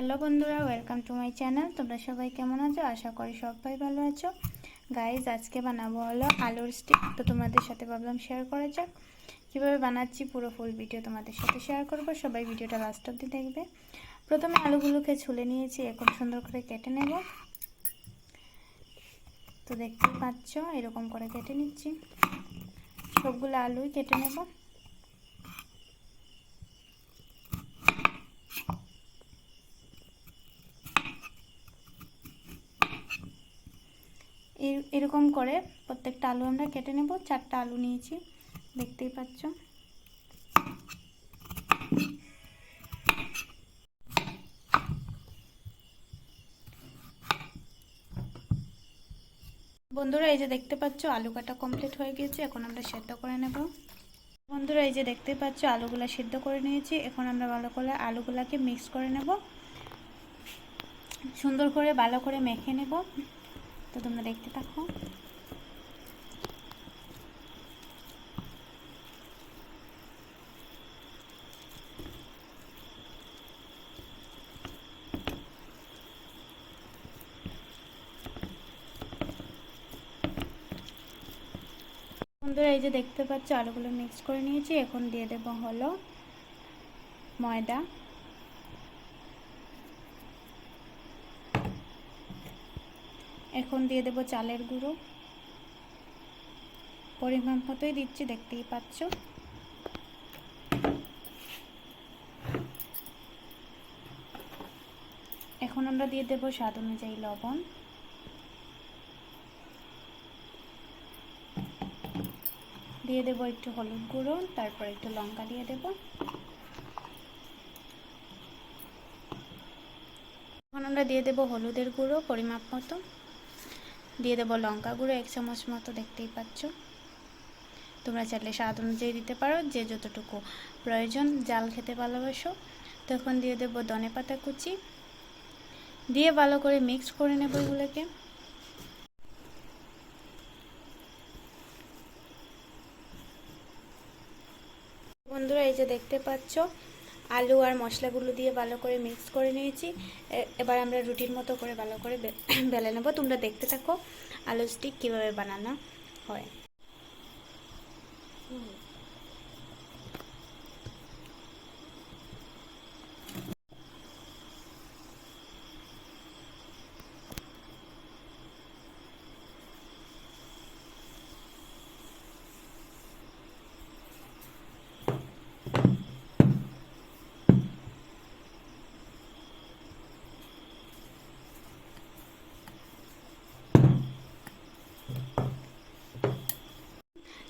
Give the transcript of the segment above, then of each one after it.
Hello বন্ধুরা welcome to my channel তোমরা সবাই কেমন আছো? আশা করি সবাই ভালো আছো। গাইজ আজকে বানাবো হলো আলুর স্টিক তো তোমাদের সাথে ভাবলাম শেয়ার করা যাক। কীভাবে বানাচ্ছি পুরো ফুল ভিডিও তোমাদের সাথে শেয়ার করব। সবাই ভিডিওটা লাস্ট অব্দি দেখবে। প্রথমে আলুগুলোকে ছুলে নিয়েছি, এখন সুন্দর করে কেটে নেব। তো দেখতেই পাচ্ছ, এরকম করে কেটে নিচ্ছি। সবগুলো আলুই কেটে নেব। এরকম করে প্রত্যেকটা আলু আমরা কেটে নেব। চারটা আলু নিয়েছি, দেখতেই পাচ্ছ। বন্ধুরা, এই যে দেখতে পাচ্ছ, আলু কাটা কমপ্লিট হয়ে গিয়েছে। এখন আমরা সেদ্ধ করে নেব। বন্ধুরা, এই যে দেখতে পাচ্ছ, আলুগুলা সিদ্ধ করে নিয়েছি। এখন আমরা ভালো করে আলুগুলাকে মিক্স করে নেব। সুন্দর করে ভালো করে মেখে নেব। তো তোমরা দেখতে থাকো। বন্ধুরা, এই যে দেখতে পাচ্ছ, আলুগুলো মিক্স করে নিয়েছি। এখন দিয়ে দেব হলো ময়দা। এখন দিয়ে দেব চালের গুঁড়ো। পরিমাণ মতোই দিচ্ছি, দেখতেই পাচ্ছ। এখন আমরা দিয়ে দেব স্বাদ অনুযায়ী লবণ। দিয়ে দেব একটু হলুদ গুঁড়ো, তারপর একটু লঙ্কা দিয়ে দেব। এখন আমরা দিয়ে দেব হলুদের গুঁড়ো পরিমাপ মতো। দিয়ে দেবো লঙ্কা গুঁড়ো, এক চামচ মতো দেখতেই পাচ্ছ। তোমরা চাইলে স্বাদ অনুযায়ী দিতে পারো, যে যতটুকু প্রয়োজন, জাল খেতে ভালোবাসো। তখন দিয়ে দেবো ধনে পাতা কুচি। দিয়ে ভালো করে মিক্স করে নেব এগুলোকে। বন্ধুরা, এই যে দেখতে পাচ্ছ আলু আর মশলাগুলো দিয়ে ভালো করে মিক্স করে নিয়েছি। এবার আমরা রুটির মতো করে ভালো করে বেলে নেব। তোমরা দেখতে থাকো আলু স্টিক কীভাবে বানানো হয়।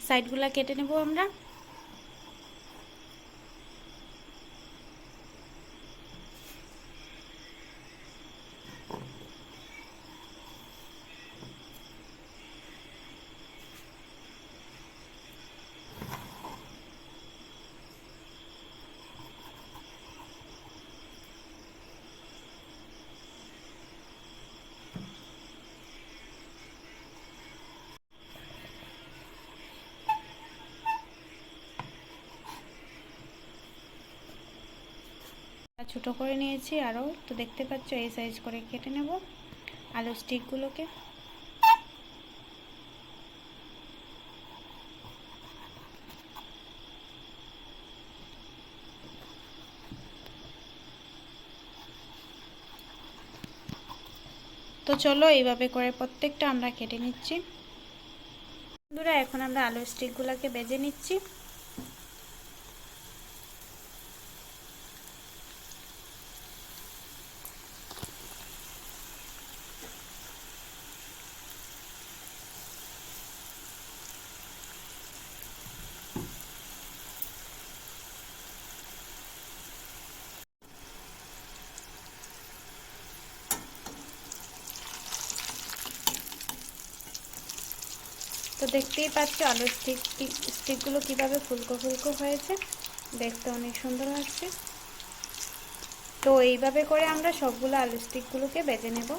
সাইডগুলো কেটে নেব আমরা। ছোট করে নিয়েছি আরও। তো দেখতে পাচ্ছ, এই সাইজ করে কেটে নেব আলু স্টিকগুলোকে তো চলো, এইভাবে করে প্রত্যেকটা আমরা কেটে নিচ্ছি। বন্ধুরা, এখন আমরা আলু স্টিকগুলোকে বেজে নিচ্ছি। তো দেখতেই পাচ্ছ আলুর স্টিক স্টিকগুলো কীভাবে ফুলকো ফুলকো হয়েছে। দেখতে অনেক সুন্দর লাগছে। তো এইভাবে করে আমরা সবগুলো আলু স্টিকগুলোকে বেজে নেব।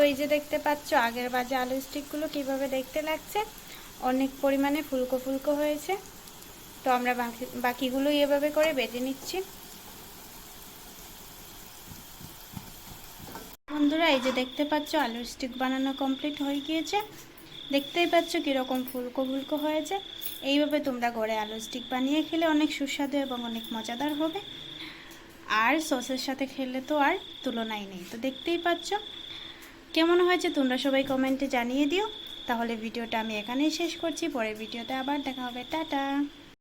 তো এই যে দেখতে পাচ্ছ, আগের বাজে আলু স্টিকগুলো কীভাবে দেখতে লাগছে? অনেক পরিমাণে ফুলকো ফুলকো হয়েছে। তো আমরা বাকি বাকিগুলো এভাবে করে বেজে নিচ্ছি। বন্ধুরা, এই যে দেখতে পাচ্ছ, আলুর স্টিক বানানো কমপ্লিট হয়ে গিয়েছে। দেখতেই পাচ্ছ কীরকম ফুলকো ফুলকো হয়েছে। এইভাবে তোমরা ঘরে আলুর স্টিক বানিয়ে খেলে অনেক সুস্বাদু এবং অনেক মজাদার হবে। আর সসের সাথে খেলে তো আর তুলনাই নেই। তো দেখতেই পাচ্ছ কেমন হয়েছে তোমরা সবাই কমেন্টে জানিয়ে দিও। তাহলে ভিডিওটা আমি এখানেই শেষ করছি, পরের ভিডিওতে আবার দেখা হবে। টাটা!